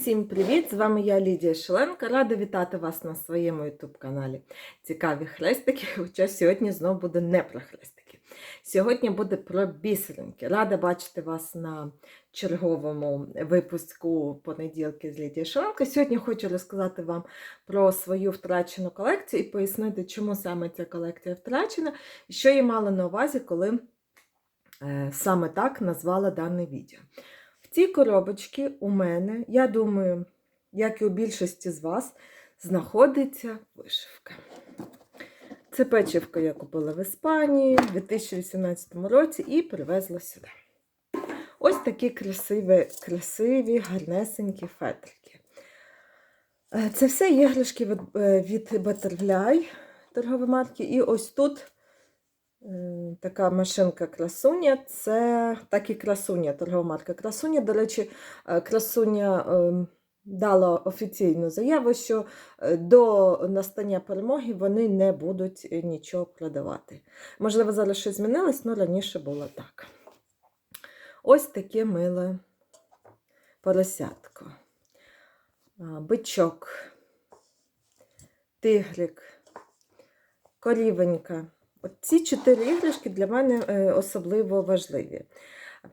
Всім привіт! З вами я Лідія Шеленка. Рада вітати вас на своєму YouTube каналі. Цікаві хрестики, хоча сьогодні знову буде не про хрестики. Сьогодні буде про бісеринки. Рада бачити вас на черговому випуску понеділки з Лідією Шеленко. Сьогодні хочу розказати вам про свою втрачену колекцію і пояснити, чому саме ця колекція втрачена, і що я мала на увазі, коли е, саме так назвала дане відео. В цій коробочці у мене, я думаю, як і у більшості з вас, знаходиться вишивка. Це печивка я купила в Іспанії у 2018 році і привезла сюди. Ось такі красиві, красиві гарнесенькі фетрики. Е, Це все іграшки від, е, Butterfly торгової марки. І ось тут Така машинка красуня, це так і красуня, торгова марка красуня. До речі, е, красуня ем, дала офіційну заяву, що е, до настання перемоги вони не будуть нічого продавати. Можливо, зараз щось змінилось, але раніше було так. Ось таке миле поросятко. Бичок, тигрик, корівенька. Ці чотири іграшки для мене е, особливо важливі.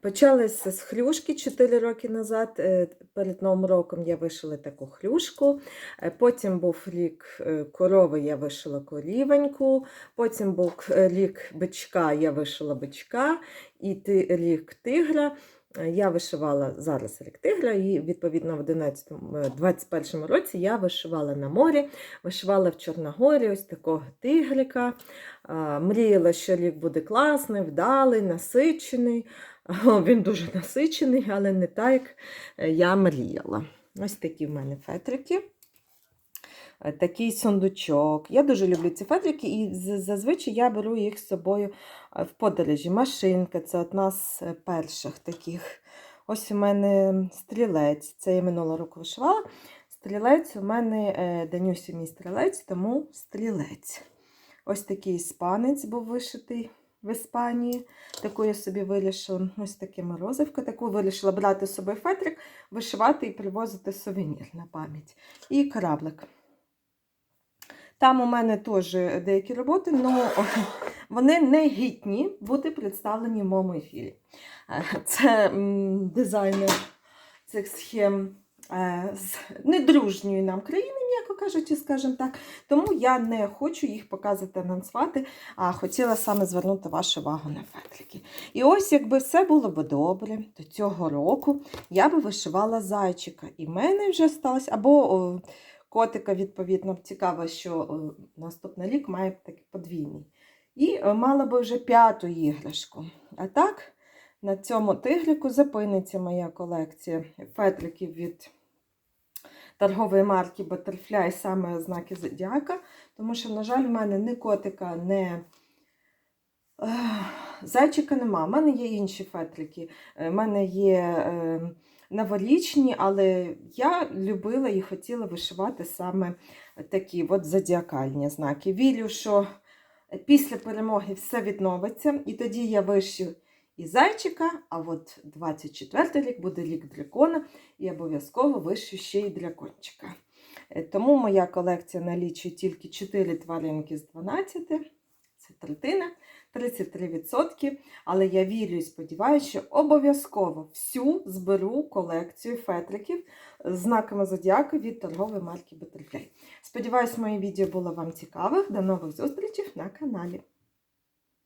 Почалися з хрюшки 4 роки назад. е, Перед Новим роком я вишила таку хрюшку. Е, Потім був рік корови, я вишила корівеньку. Потім був рік бичка, я вишила бичка. І рік тигра. Е, Я вишивала зараз рік тигра, і відповідно в 11, 21 році я вишивала на морі, вишивала в Чорногорі ось такого тигрика. Мріяла, що рік буде класний, вдалий, насичений. Він дуже насичений, але не так, як е, я мріяла. Ось такі в мене фетрики. Е, Такий сундучок. Я дуже люблю ці фетрики, і зазвичай я беру їх з собою е, в подорожі. Машинка це одна з е, перших таких. Ось у мене стрілець. Це я минулого року вишивала. Стрілець у мене Данюсі мій стрілець, тому стрілець. Ось такий іспанець був вишитий в Іспанії. Таку я собі вирішила, ось таке морозивка. Таку вирішила брати з фетрик, вишивати і привозити сувенір на пам'ять. І кораблик. Там у мене теж деякі роботи, але вони не гідні бути представлені в моєму ефірі. Е, Це дизайнер цих схем е, з недружньої нам країни, м'яко кажучи, скажімо так. Тому я не хочу їх показувати, анонсувати, а хотіла саме звернути вашу увагу на фетрики. І ось, якби все було б добре, то цього року я би вишивала зайчика. І в мене вже сталося, або котика, відповідно, цікаво, що наступний рік має такий подвійний. І е, мала би вже п'яту іграшку. А так, на цьому тигрику зупиниться моя колекція фетриків від торгової марки Butterfly, саме знаки Зодіака. Тому що, на жаль, в мене ні котика, ні зайчика нема. У мене є інші фетрики. У мене є е, новорічні, але я любила і хотіла вишивати саме такі от зодіакальні знаки. Вірю, що після перемоги все відновиться, і тоді я вишив і зайчика, а от 24 рік буде рік дракона, і обов'язково вишив ще й дракончика. Е, Тому моя колекція налічує тільки 4 тваринки з 12, це третина. 33%, але я вірю і сподіваюся, що обов'язково всю зберу колекцію фетриків з знаками зодіаку від торгової марки Butterfly. Сподіваюсь, моє відео було вам цікаве. До нових зустрічей на каналі.